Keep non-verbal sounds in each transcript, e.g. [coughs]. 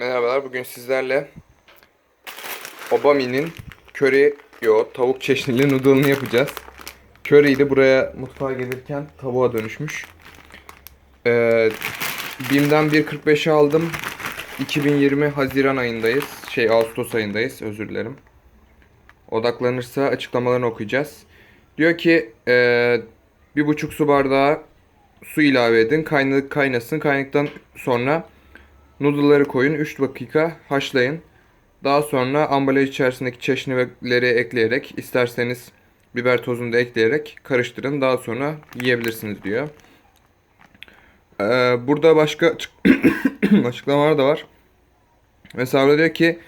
Merhabalar, bugün sizlerle Obami'nin köri, yo tavuk çeşnili noodle'ını yapacağız. Köriyi buraya mutfağa gelirken tavuğa dönüşmüş. Ee, Bim'den 1.45'e aldım. 2020 Haziran ayındayız. Şey Ağustos ayındayız, özür dilerim. Odaklanırsa açıklamalarını okuyacağız. Diyor ki ee, bir buçuk su bardağı su ilave edin. Kaynadı, kaynasın. Kaynadıktan sonra Noodle'ları koyun. 3 dakika haşlayın. Daha sonra ambalaj içerisindeki çeşnileri ekleyerek isterseniz biber tozunu da ekleyerek karıştırın. Daha sonra yiyebilirsiniz diyor. Ee, burada başka açık- [coughs] açıklamalar da var. Mesela diyor ki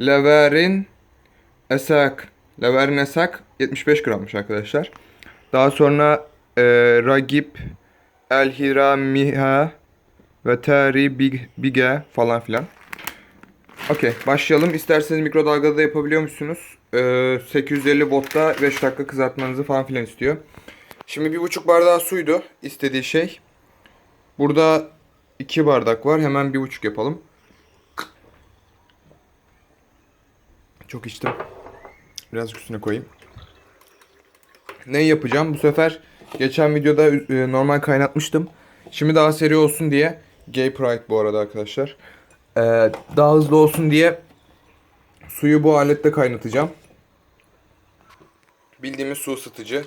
Leverin Esak Leverin Esak 75 grammış arkadaşlar. Daha sonra e, Ragip El Hiramiha ve Teri Big, Bige falan filan. Okey başlayalım. İsterseniz mikrodalgada da yapabiliyor musunuz? Ee, 850 voltta 5 dakika kızartmanızı falan filan istiyor. Şimdi bir buçuk bardağı suydu istediği şey. Burada iki bardak var. Hemen bir buçuk yapalım. Çok içtim. Biraz üstüne koyayım. Ne yapacağım? Bu sefer geçen videoda e, normal kaynatmıştım. Şimdi daha seri olsun diye Gay Pride bu arada arkadaşlar. Ee, daha hızlı olsun diye suyu bu alette kaynatacağım. Bildiğimiz su ısıtıcı.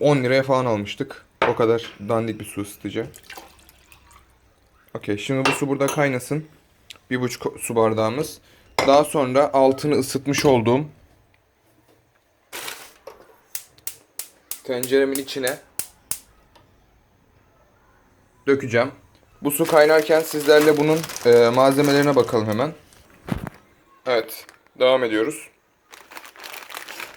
10 liraya falan almıştık. O kadar dandik bir su ısıtıcı. Okey şimdi bu su burada kaynasın. Bir buçuk su bardağımız. Daha sonra altını ısıtmış olduğum tenceremin içine dökeceğim. Bu su kaynarken sizlerle bunun e, malzemelerine bakalım hemen. Evet, devam ediyoruz.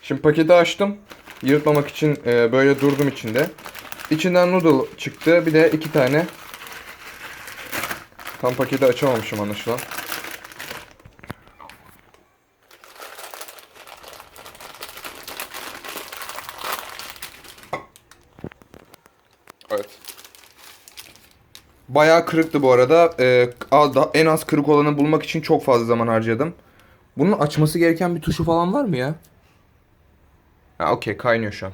Şimdi paketi açtım. Yırtmamak için e, böyle durdum içinde. İçinden noodle çıktı. Bir de iki tane. Tam paketi açamamışım anlaşılan. Evet. Bayağı kırıktı bu arada. Ee, en az kırık olanı bulmak için çok fazla zaman harcadım. Bunun açması gereken bir tuşu falan var mı ya? Ha okey kaynıyor şu an.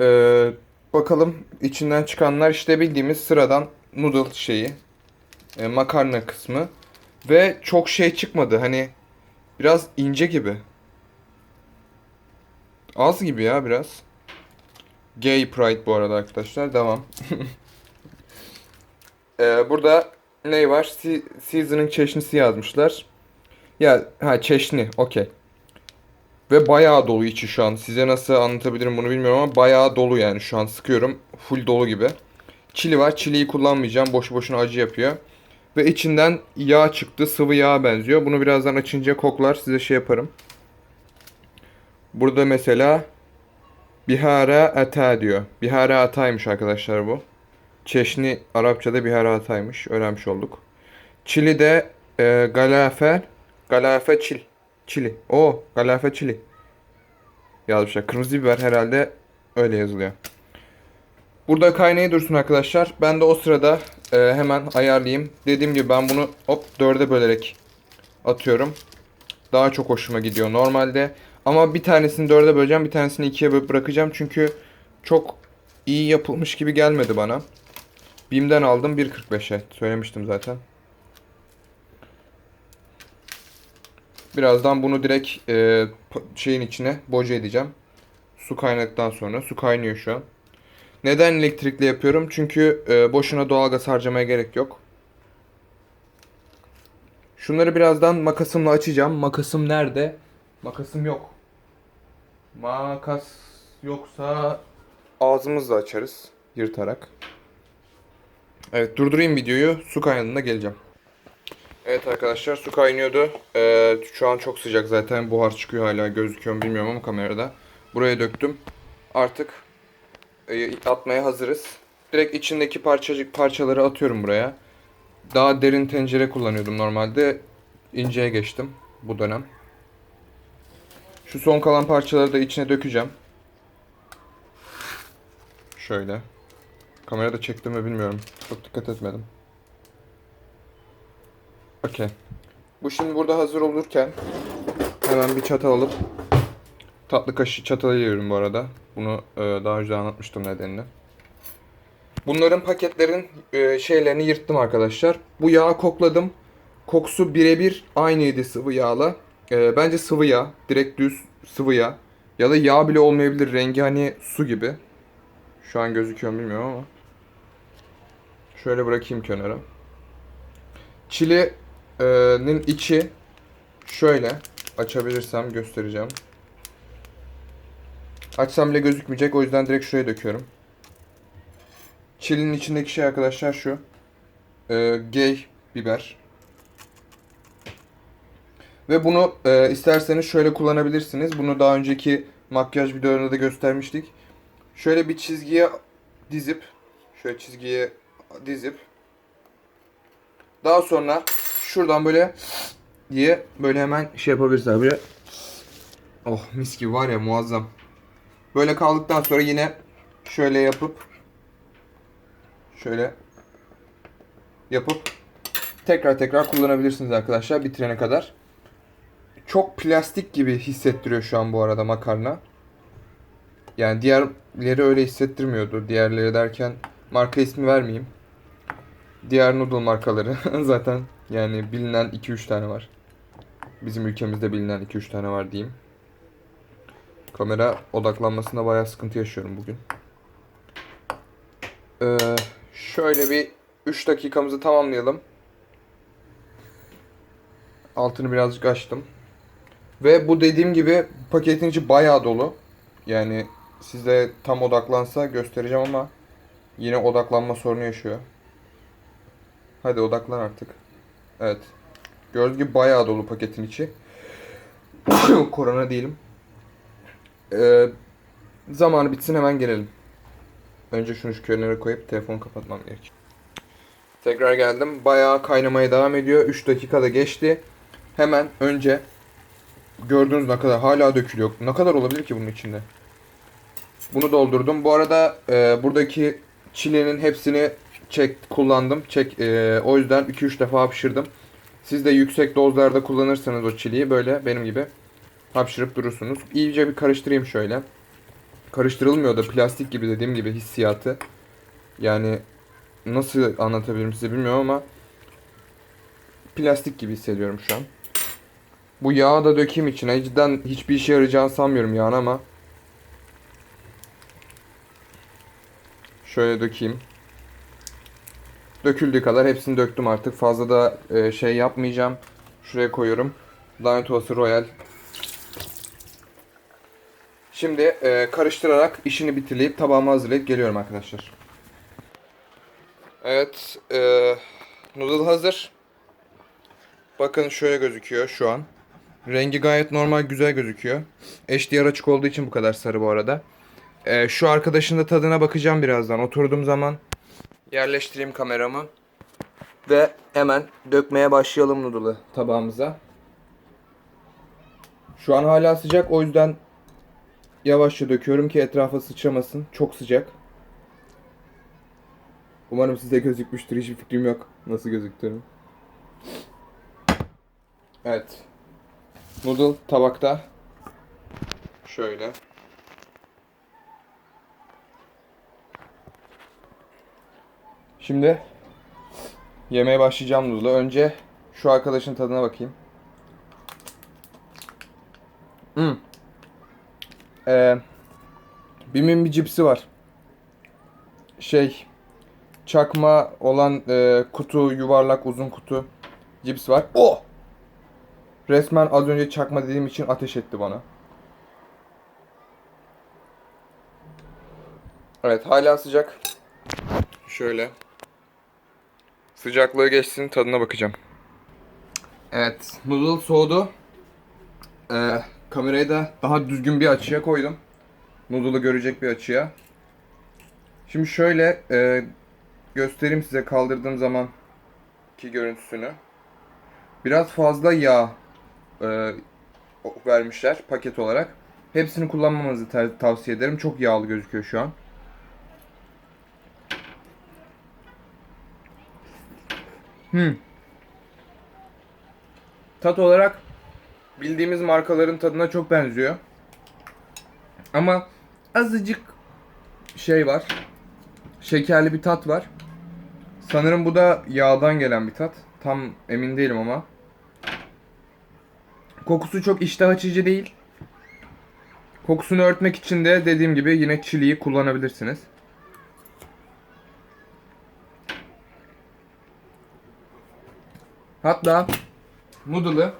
Ee, bakalım içinden çıkanlar işte bildiğimiz sıradan noodle şeyi. e, makarna kısmı. Ve çok şey çıkmadı hani biraz ince gibi. Az gibi ya biraz. Gay Pride bu arada arkadaşlar. Devam. [laughs] Ee, burada ne var? Se- Season'ın çeşnisi yazmışlar. Ya ha çeşni. Okey. Ve bayağı dolu içi şu an. Size nasıl anlatabilirim bunu bilmiyorum ama bayağı dolu yani şu an sıkıyorum. Full dolu gibi. Çili var. Çiliyi kullanmayacağım. Boşu boşuna acı yapıyor. Ve içinden yağ çıktı. Sıvı yağ benziyor. Bunu birazdan açınca koklar. Size şey yaparım. Burada mesela Bihara ata diyor. Bihara ataymış arkadaşlar bu. Çeşni Arapçada Bihara ataymış. Öğrenmiş olduk. Çili'de e, galafe galafe çil. Çili. O galafe çili. Yazmışlar. Kırmızı biber herhalde öyle yazılıyor. Burada kaynayı dursun arkadaşlar. Ben de o sırada e, hemen ayarlayayım. Dediğim gibi ben bunu hop dörde bölerek atıyorum. Daha çok hoşuma gidiyor normalde. Ama bir tanesini dörde böleceğim, bir tanesini ikiye bölüp bırakacağım. Çünkü çok iyi yapılmış gibi gelmedi bana. Bim'den aldım 1.45'e. Söylemiştim zaten. Birazdan bunu direkt e, şeyin içine boca edeceğim. Su kaynadıktan sonra. Su kaynıyor şu an. Neden elektrikli yapıyorum? Çünkü e, boşuna doğalgaz harcamaya gerek yok. Şunları birazdan makasımla açacağım. Makasım nerede? Makasım yok. Makas yoksa ağzımızla açarız yırtarak. Evet durdurayım videoyu. Su kaynadığında geleceğim. Evet arkadaşlar su kaynıyordu. Ee, şu an çok sıcak zaten. Buhar çıkıyor hala gözüküyor bilmiyorum ama kamerada. Buraya döktüm. Artık e, atmaya hazırız. Direkt içindeki parçacık parçaları atıyorum buraya. Daha derin tencere kullanıyordum normalde. İnceye geçtim bu dönem. Şu son kalan parçaları da içine dökeceğim. Şöyle. Kamerada çektim mi bilmiyorum. Çok dikkat etmedim. Okey. Bu şimdi burada hazır olurken hemen bir çatal alıp tatlı kaşığı çatalı yiyorum bu arada. Bunu e, daha önce anlatmıştım nedenini. Bunların paketlerin e, şeylerini yırttım arkadaşlar. Bu yağı kokladım. Kokusu birebir aynıydı sıvı yağla. E, bence sıvı yağ. Direkt düz sıvı yağ. Ya da yağ bile olmayabilir. Rengi hani su gibi. Şu an gözüküyor bilmiyorum ama. Şöyle bırakayım kenara. Çili'nin içi şöyle açabilirsem göstereceğim. Açsam bile gözükmeyecek o yüzden direkt şuraya döküyorum. Çilinin içindeki şey arkadaşlar şu. Ee, gay biber. Ve bunu e, isterseniz şöyle kullanabilirsiniz. Bunu daha önceki makyaj videolarında da göstermiştik. Şöyle bir çizgiye dizip şöyle çizgiye dizip daha sonra şuradan böyle diye böyle hemen şey yapabilirsiniz böyle. Oh mis gibi var ya muazzam. Böyle kaldıktan sonra yine şöyle yapıp şöyle yapıp tekrar tekrar kullanabilirsiniz arkadaşlar bitirene kadar. Çok plastik gibi hissettiriyor şu an bu arada makarna. Yani diğerleri öyle hissettirmiyordu. Diğerleri derken marka ismi vermeyeyim. Diğer noodle markaları [laughs] zaten yani bilinen 2-3 tane var. Bizim ülkemizde bilinen 2-3 tane var diyeyim. Kamera odaklanmasında bayağı sıkıntı yaşıyorum bugün. Ee, şöyle bir 3 dakikamızı tamamlayalım. Altını birazcık açtım. Ve bu dediğim gibi paketin içi bayağı dolu. Yani size tam odaklansa göstereceğim ama yine odaklanma sorunu yaşıyor. Hadi odaklan artık. Evet. Gördüğünüz gibi bayağı dolu paketin içi. [coughs] Korona değilim. Ee, zamanı bitsin hemen gelelim. Önce şunu şu kenara koyup telefonu kapatmam gerek. Tekrar geldim. Bayağı kaynamaya devam ediyor. 3 dakikada geçti. Hemen önce gördüğünüz ne kadar hala dökülüyor. Ne kadar olabilir ki bunun içinde? Bunu doldurdum. Bu arada e, buradaki çilenin hepsini çek kullandım. Çek e, o yüzden 2-3 defa hapşırdım. Siz de yüksek dozlarda kullanırsanız o çiliyi böyle benim gibi hapşırıp durursunuz. İyice bir karıştırayım şöyle. Karıştırılmıyor da plastik gibi dediğim gibi hissiyatı. Yani nasıl anlatabilirim size bilmiyorum ama plastik gibi hissediyorum şu an. Bu yağı da dökeyim içine. Cidden hiçbir işe yarayacağını sanmıyorum yağın ama. Şöyle dökeyim. Döküldüğü kadar hepsini döktüm artık. Fazla da e, şey yapmayacağım. Şuraya koyuyorum. Lanet olası Royal. Şimdi e, karıştırarak işini bitireyip tabağıma hazırlayıp geliyorum arkadaşlar. Evet. E, noodle hazır. Bakın şöyle gözüküyor şu an. Rengi gayet normal güzel gözüküyor. HDR açık olduğu için bu kadar sarı bu arada. E, şu arkadaşın da tadına bakacağım birazdan. Oturduğum zaman yerleştireyim kameramı. Ve hemen dökmeye başlayalım noodle'ı tabağımıza. Şu an hala sıcak o yüzden yavaşça döküyorum ki etrafa sıçramasın. Çok sıcak. Umarım size gözükmüştür. Hiçbir fikrim yok nasıl gözüktüğünü. Evet. Noodle tabakta. Şöyle. Şimdi yemeye başlayacağım noodle'ı. Önce şu arkadaşın tadına bakayım. Hmm. Ee, Bim'in bir cipsi var. Şey çakma olan e, kutu yuvarlak uzun kutu cips var. Oh! Resmen az önce çakma dediğim için ateş etti bana. Evet hala sıcak. Şöyle. Sıcaklığı geçsin tadına bakacağım. Evet noodle soğudu. Ee, kamerayı da daha düzgün bir açıya koydum. Noodle'ı görecek bir açıya. Şimdi şöyle e, göstereyim size kaldırdığım zaman ki görüntüsünü. Biraz fazla yağ e, vermişler paket olarak. Hepsini kullanmamanızı ta- tavsiye ederim. Çok yağlı gözüküyor şu an. Hmm. tat olarak bildiğimiz markaların tadına çok benziyor. Ama azıcık şey var. Şekerli bir tat var. Sanırım bu da yağdan gelen bir tat. Tam emin değilim ama. Kokusu çok iştah açıcı değil. Kokusunu örtmek için de dediğim gibi yine çiliyi kullanabilirsiniz. Hatta noodle'ı.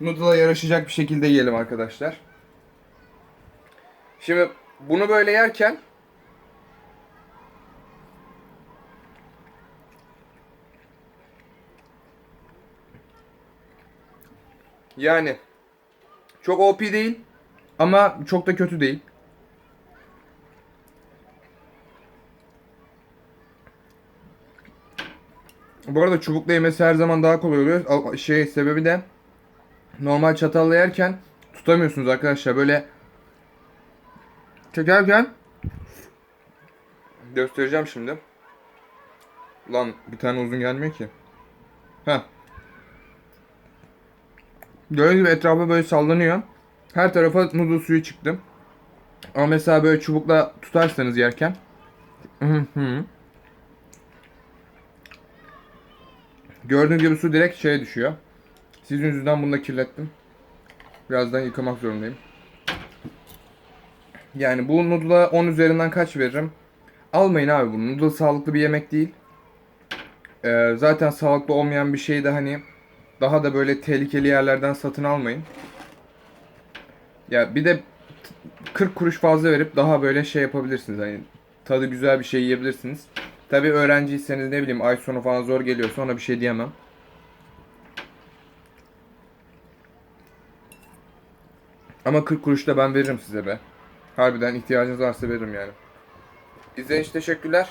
Noodle'a yaraşacak bir şekilde yiyelim arkadaşlar. Şimdi bunu böyle yerken yani çok OP değil ama çok da kötü değil. Bu arada çubukla yemesi her zaman daha kolay oluyor. Şey sebebi de normal çatalla yerken tutamıyorsunuz arkadaşlar. Böyle çekerken göstereceğim şimdi. Lan bir tane uzun gelmiyor ki. Heh. Gördüğünüz gibi etrafı böyle sallanıyor. Her tarafa noodle suyu çıktı. Ama mesela böyle çubukla tutarsanız yerken. Gördüğünüz gibi su direkt şeye düşüyor. Sizin yüzünden bunu da kirlettim. Birazdan yıkamak zorundayım. Yani bu noodle'a 10 üzerinden kaç veririm? Almayın abi bunu. Noodle sağlıklı bir yemek değil. Ee, zaten sağlıklı olmayan bir şeyi de hani daha da böyle tehlikeli yerlerden satın almayın. Ya bir de t- 40 kuruş fazla verip daha böyle şey yapabilirsiniz. Hani tadı güzel bir şey yiyebilirsiniz. Tabi öğrenciyseniz ne bileyim ay sonu falan zor geliyor sonra bir şey diyemem. Ama 40 kuruş da ben veririm size be. Harbiden ihtiyacınız varsa veririm yani. İzlediğiniz için teşekkürler.